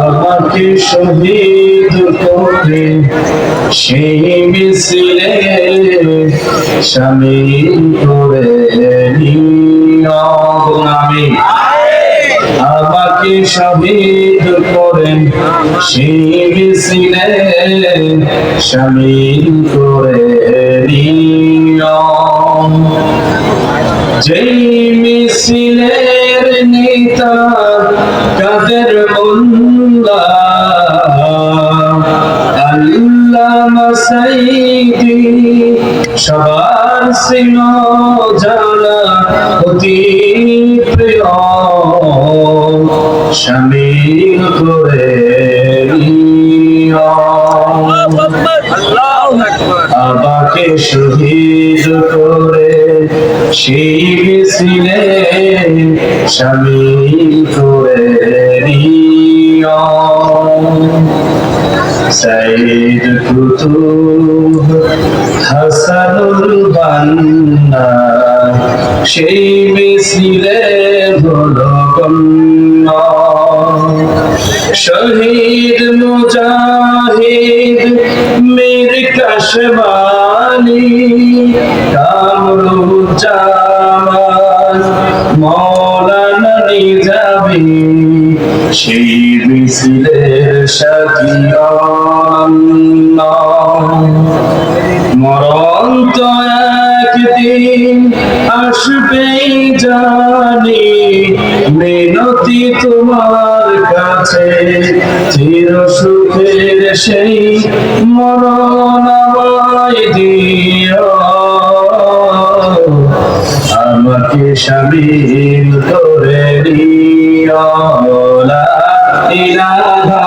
আমাকে শহীদ করে। সেই মিছিলে সামিল করে আমি আমাকে শহীদ করেন সেই মিছিলে সামিল করে যেই মিছিলের নেতা কাদের মাসাইদি সবার জানা অতি প্রিয়। শামিল করে। আমাকে শহীদ করে সেই মিছিলে করে। সাইদ কুতুব হাসানুল বান্না। সেই মিছিলে হলো শহীদ মুজাহিদ মীর কাশবানি কামরুজ্জামান। মৌলানা নিজামি সেই মিছিলের সাথী মরণ তো একদিন আসবেই জানি, মিনতি তোমার কাছে চির সুখের সেই মরণ আমায় দিও। আমাকে সামিল করে ইলাহা